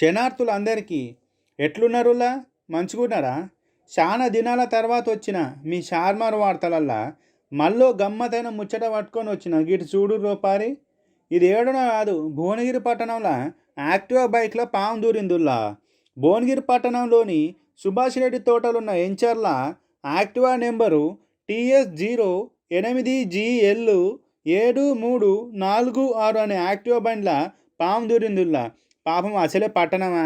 క్షణార్థులు అందరికీ ఎట్లున్నారులా? మంచిగున్నారా? చాలా దినాల తర్వాత వచ్చిన మీ షార్మార్ వార్తలల్లా మళ్ళీ గమ్మతైన ముచ్చట పట్టుకొని వచ్చిన గిటు చూడు రూపారి ఇది ఏడున కాదు భువనగిరి పట్టణంలో యాక్టివా బైక్లో పాము దూరిందుల్లా? భువనగిరి పట్టణంలోని Subhash Reddy తోటలున్న Encharla Activa number TS zero ఎనిమిది జీఎల్ ఏడు మూడు నాలుగు ఆరు అనే యాక్టివా బండ్ల పాము దూరిందుల్లా? పాపం అసలే పట్టణమా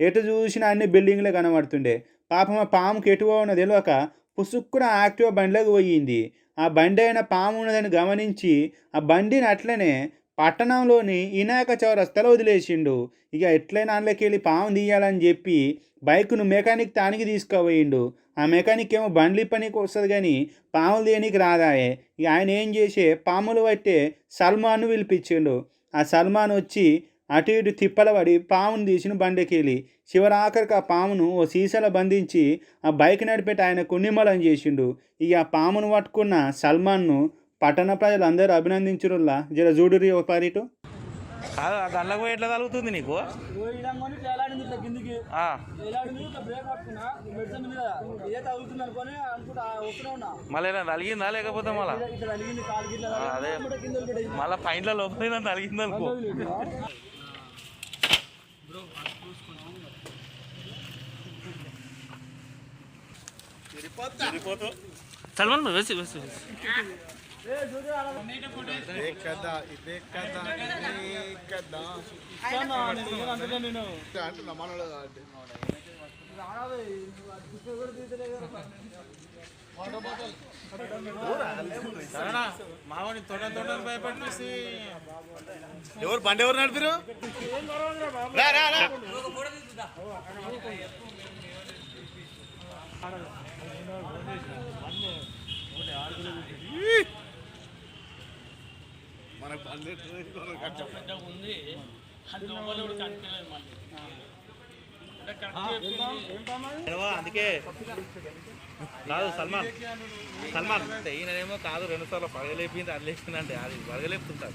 ఎటు చూసినా అన్ని బిల్డింగ్లే కనబడుతుండే. పాపం ఆ పాముకి ఎటు ఉన్నది తెలియక పుసుక్కున యాక్టివా బండిలోకి పోయింది. ఆ బండి అయిన పాము ఉన్నదని గమనించి ఆ బండిని అట్లనే పట్టణంలోని వినాయక చౌరస్తలో వదిలేసిండు. ఇక ఎట్లయినా అందులోకి వెళ్ళి పాము తీయాలని చెప్పి బైక్ను మెకానిక్ తానికి తీసుకుపోయిండు. ఆ మెకానిక్ ఏమో బండ్లు పనికి వస్తుంది కానీ పాములు తీయనికి రాదాయే. ఇక ఆయన ఏం చేసే పాములు పట్టే సల్మాన్ను పిలిపించిండు. ఆ సల్మాన్ వచ్చి అటు ఇటు తిప్పల పడి పామును తీసిన బండికెళ్ళి చివరాఖరికి ఆ పామును ఓ సీసాలో బంధించి ఆ బైక్ నడిపెట్టి ఆయన కున్నిమలం చేసిండు. ఇక ఆ పామును పట్టుకున్న సల్మాన్ను పట్టణ ప్రజలందరూ అభినందించురుల్లా. జర చూడురి ఒక పరిటు పోయి ఎట్లా తగులుతుంది నీకు? వేలాడింది ఇట్లా కిందికి ఆ, వేలాడింది ఇట్లా బ్రేక్ పట్టుకున్నా అదే కింద వదిలిపెట్టేసి. మళ్ళీ పైంట్లో లోపల తలిగింది సల్మాన్ వేసి వేసి వేసి. ఇస్తానా? నేను అంటున్నా ఎవరు బండి ఎవరు నడిపారు మనకు అందుకే. కాదు సల్మాన్. సల్మాన్. ఈయనేమో కాదు రెండు సార్లు పడగలేపింది అది లేపిందంటే అది పడగలేపుతుంటారు